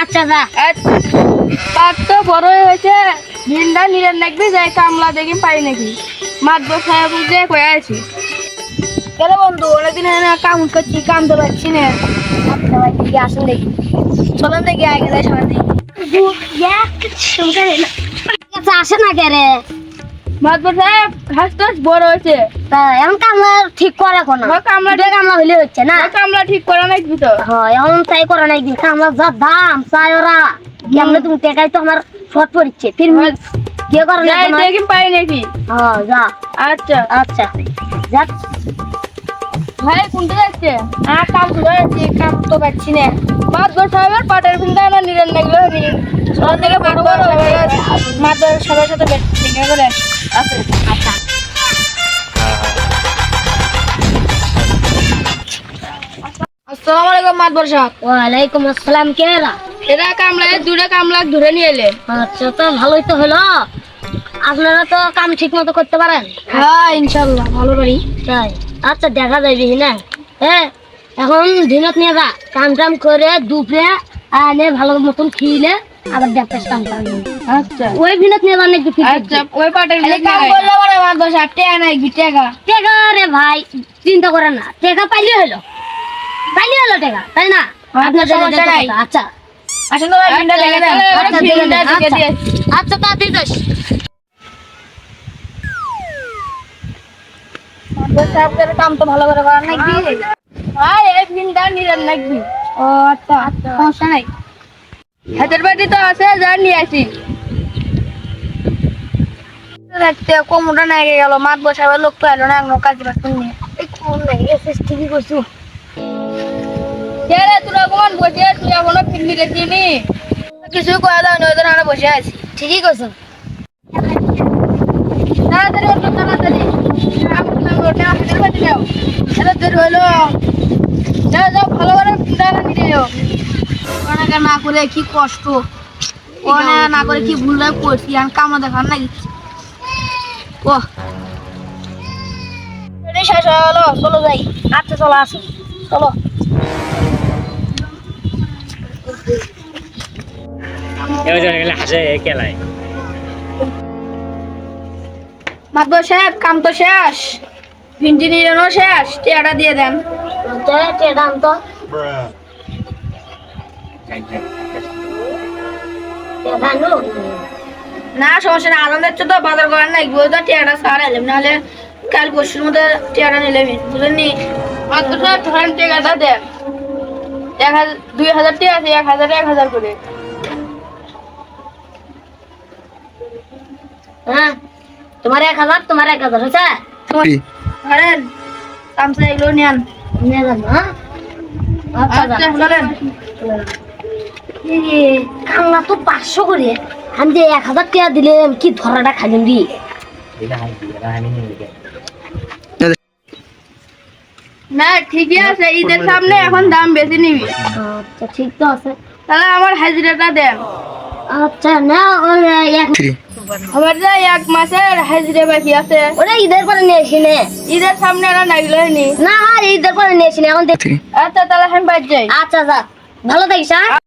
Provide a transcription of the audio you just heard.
আচ্ছা যা। পাট তো বড় হয়েছে। ভিন্ডা নিলেন দেখবি যাই কামলা দেখি পাই নাকি। মাতব সাহেব যে কয়ে আছি। কেন বন্ধু অনেকদিন না কাম করছি কাম তো পাচ্ছি না। আচ্ছা ভাই ঠিক আসুন দেখি। চলেন দেখি আগে যাই সবাই দেখি। আসে না কে রে? মাতব সাহেব ঘাস টাস বড় হয়েছে। তা এখন কামলা ঠিক করে এখন হ্যাঁ, কামলা দুটো কামলা হইলে হচ্ছে না? কামলা ঠিক করা নাকি তো হ্যাঁ এখন তাই করে না কামলা যা দাম চাই ওরা। কেমনে তুমি টেকাই তো আমার শর্ট পড়ছে ফির কে করে না দেখি পাই নাকি? হ্যাঁ যা। আচ্ছা। আচ্ছা। যা। ভাই কোনটা যাচ্ছে? আর কাম তো কাম তো পাচ্ছি না। মাতব সাহেবের পাটের না সবার থেকে বড় বড় সবার সাথে দেখা করে আছে আচ্ছা। আসসালামু আলাইকুম মাতবর সাহেব। ওয়ালাইকুম আসসালাম কে এরা? কামলা দুটা কামলা ধরে নিয়ে এলে। আচ্ছা তো ভালোই তো হলো। আপনারা তো কাম ঠিক মতো করতে পারেন? হ্যাঁ ইনশাল্লাহ ভালো পারি তাই? আচ্ছা দেখা যাবে না? হ্যাঁ এখন দিনত নিয়ে যা। কাম টাম করে দুপুরে আনে ভালো মতন খেলে। আবার দেখতে কাম করবে আচ্ছা। ওই ভিনত নিয়ে একটু ঠিক আচ্ছা ওই পাটের কাম করলে পরে মাতবর সাহেব টেকা নাই টাকা। টেকা রে ভাই চিন্তা করেন না। টেকা পাইলে হলো। পাইলে হলো টেকা তাই না? আপনার দেখে সমস্যা দেখে নাই। আচ্ছা। তো ভাই ভিন্ডা দেখে দেন। আচ্ছা, দেখে আচ্ছা। দিয়ে আচ্ছা তাড়াতাড়ি সাহেবের কাম তো ভালো করে করার নাকি? হ্যাঁ এই ভিন্ডা নিলেন নাকি? ও আচ্ছা। সমস্যা নাই। হাতের বাড়ি তো আছে যা নিয়ে আসি। দেখতে কোমরটা নাগে গেল মাত বসাবে লোক তো এলো না এখনও কাজ বাজ নিয়ে এই কোন ঠিকই করছু? রে তোরা কোন বসে তুই এখনও ফিল্মি দেখিনি কিছু কয়া দাও নয় আমরা বসে আছি। ঠিকই করছু? তাড়াতাড়ি ওঠো তাড়াতাড়ি। ওটা হাতের বাড়ি যাও। এটা দেরি হইল যাও যাও ভালো করে দাঁড়া নিয়ে যাও। অনেক না করে কি কষ্ট অনেক না করে কি ভুল করছি আর কামড় দেখার নাকি ও শেষ হয়ে গেলো চলো যাই। আচ্ছা চলো আসো। চলো। এবার যখন গেলে মাতবর সাহেব কাম তো শেষ। ভিন্ডি নিলেনও শেষ টিয়াটা দিয়ে দেন। তে না সমস্যা না আনন্দ হচ্ছে তো? বাজার করার নাই গিয়ে তো টিয়াটা সার এলাম নাহলে কাল পরশুর মধ্যে টিয়াটা নিলে বুঝলেননি মাতবর ধরেন টিয়াটা দেন এক হাজার দুই হাজার টিয়া আছে এক হাজার এক হাজার করে। হ্যাঁ তোমার এক হাজার তোমার এক হাজার হয়েছে? ধরেন তামসা এগুলো নেন নিয়ে যাব হ্যাঁ? আচ্ছা আচ্ছা ধরেন কাংলা তো পাঁচশো করে। আমি যে এক হাজার টাকা দিলে কি ধরাটা খাইলাম দি না ঠিকই আছে ঈদের সামনে এখন দাম বেশি নিবি। আচ্ছা ঠিক তো আছে। তাহলে আমার হাজিরাটা দেন আচ্ছা না এক আমার যে এক মাসের হাজিরা বাকি আছে। ওরা ঈদের পরে নিয়েছি নে। ঈদের সামনে আর নাগলো হয়নি না। আর ঈদের পরে নিয়েছি নে এখন দেখ আচ্ছা তাহলে আমি বাদ যাই। আচ্ছা যা। ভালো থাকিস হ্যাঁ